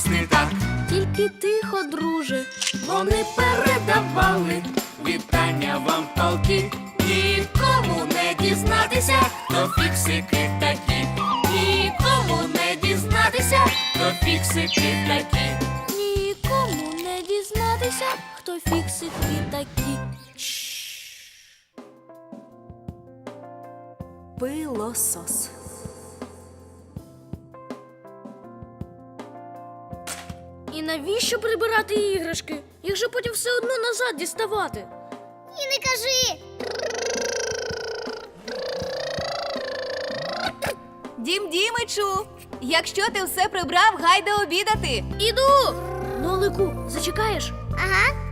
нас не так. Тільки тихо, друже. Вони передавали вітання вам полки. Нікому не дізнатися, хто фіксики такі. Нікому не дізнатися, хто фіксики такі. Нікому не дізнатися, хто фіксики такі. Пилосос. Навіщо прибирати іграшки, якщо потім все одно назад діставати? І не кажи. Дім Дімичу, якщо ти все прибрав, гайда обідати. Іду! Нолику, зачекаєш? Ага.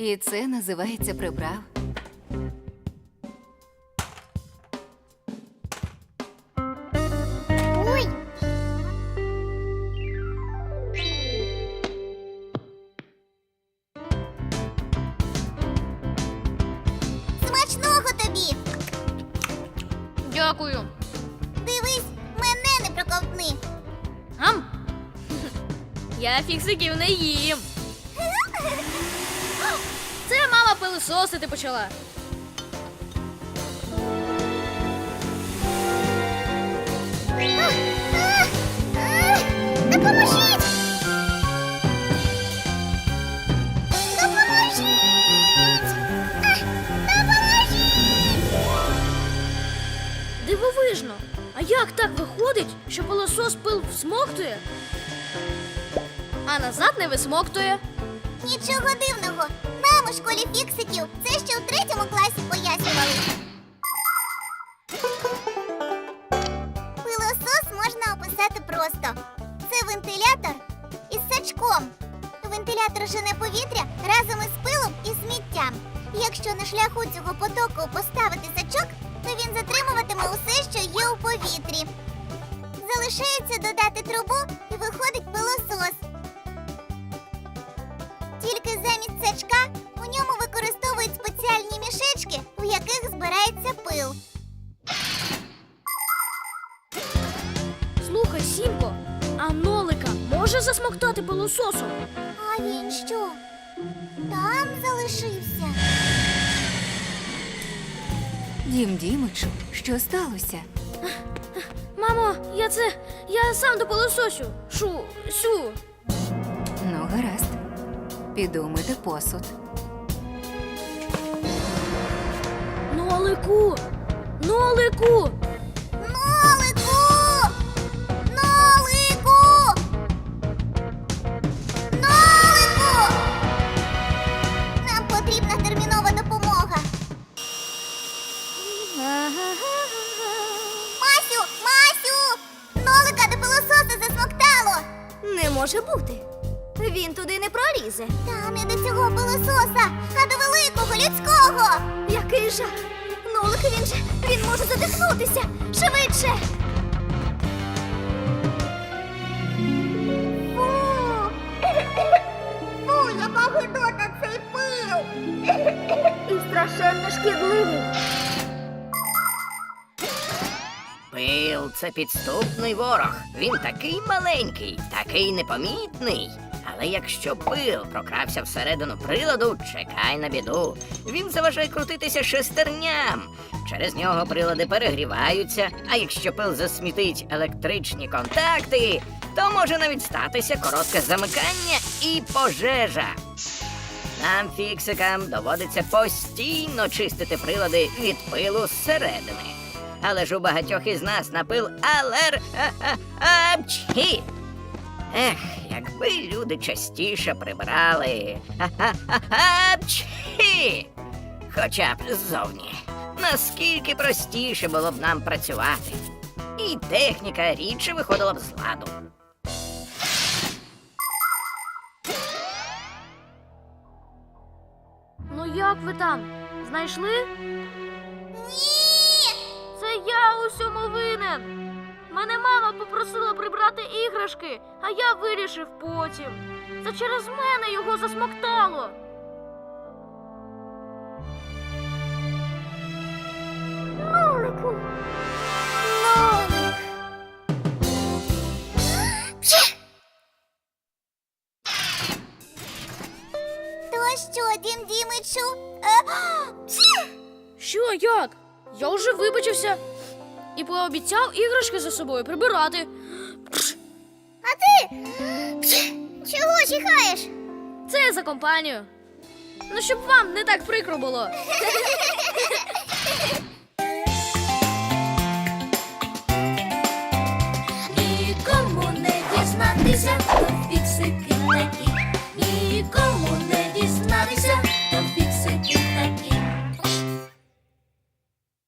І це називається прибрав. Ой. Смачного тобі. Дякую. Дивись, мене не проковтни. Ам? Я фіксиків не їм. Це мама пилисосити почала. Дивовижно. А як так виходить, що пилосос пил всмоктує, а назад не висмоктує? Нічого дивного. У школі фіксиків це ще у третьому класі пояснювали. Пилосос можна описати просто. Це вентилятор із сачком. Вентилятор жене повітря разом із пилом і сміттям. Якщо на шляху цього потоку поставити сачок, то він затримуватиме усе, що є у повітрі. Залишається додати трубу може засмоктати пилососом? А він що? Там залишився. Дім Дімичу, що сталося? Мамо, я це. Я сам до пилососю. Шу, сю. Ну, гаразд. Піду мити посуд. Нолику! Нолику! Нолику! Може бути. Він туди не пролізе. Та не до цього пилососа, а до великого людського! Який жах! Нолик, він же він може задихнутися. Швидше! Фу! Фу, яка гидота цей пил! І страшенно шкідливий. Пил це підступний ворог. Він такий маленький, такий непомітний. Але якщо пил прокрався всередину приладу, чекай на біду. Він заважає крутитися шестерням. Через нього прилади перегріваються, а якщо пил засмітить електричні контакти, то може навіть статися коротке замикання і пожежа. Нам, фіксикам, доводиться постійно чистити прилади від пилу зсередини. Але ж у багатьох із нас на пил алер... апчхі. Ех, якби люди частіше прибирали. Апчхі. Хоча б ззовні. Наскільки простіше було б нам працювати. І техніка рідше виходила б з ладу. Ну як ви там? Знайшли? Я у всьому винен. Мене мама попросила прибрати іграшки, а я вирішив потім. Це через мене його засмоктало. Нолику. Нолик. То що, дім Дімичу? Е! Що, як? Я вже вибачився і пообіцяв іграшки за собою прибирати. А ти? Чого чихаєш? Це за компанію. Ну, щоб вам не так прикро було.